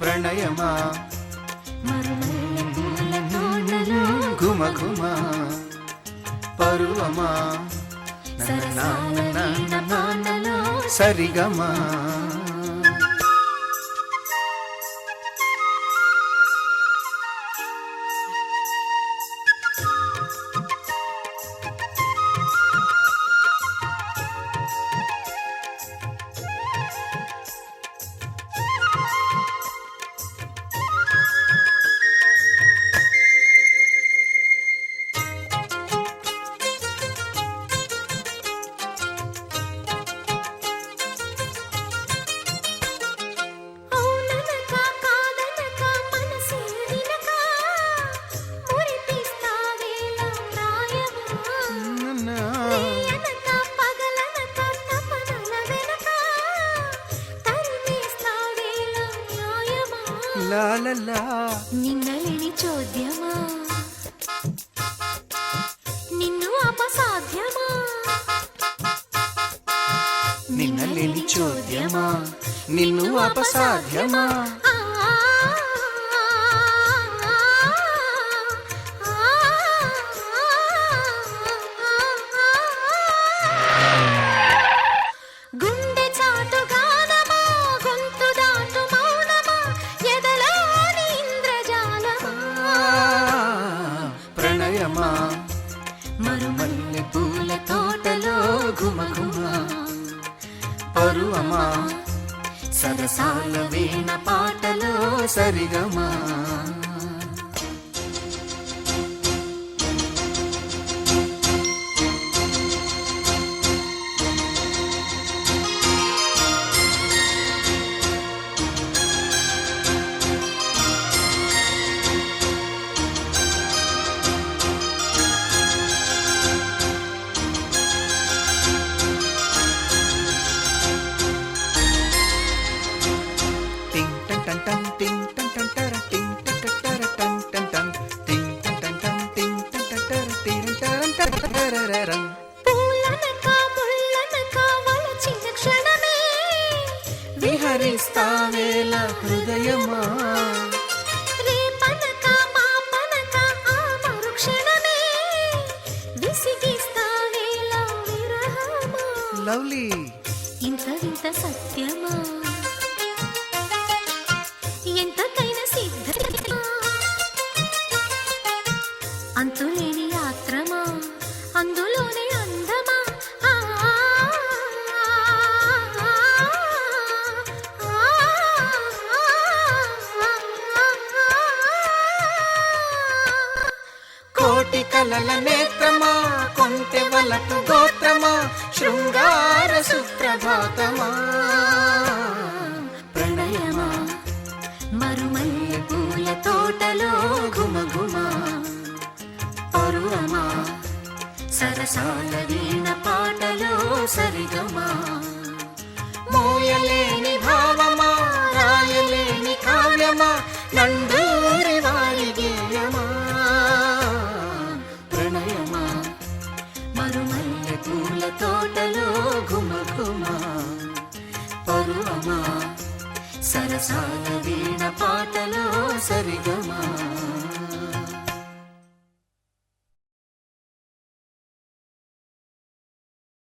ప్రణయమా? ఘుమ ఘుమ పరువమా సరిగమా? నిన్నలేని చోద్యమా? నిన్ను అపసాధ్యమా? నిన్నలేని చోద్యమా? నిన్ను అపసాధ్యమా? ప్రణయమా మరుమల్లె పూల తోటలో ఘుమ ఘుమ. పరువమా సరసాల వీణ పాటలో సరిగమా. విహరిస్తావేల హృదయమా? లవ్లీ. ఇంత వింత సత్యమా? ఎంతకైనా సిద్ధమా? అంతులేని కలల నేత్రమా కొంటె వలపు గోత్రమా శృంగార సుప్రభాతమా. ప్రణయమా మరుమల్లె పూల తోటలో ఘుమ పరువమా సరసాల వీణ పాటలో సరిగమా. సరసాల వీణ పాటలో సరిగమా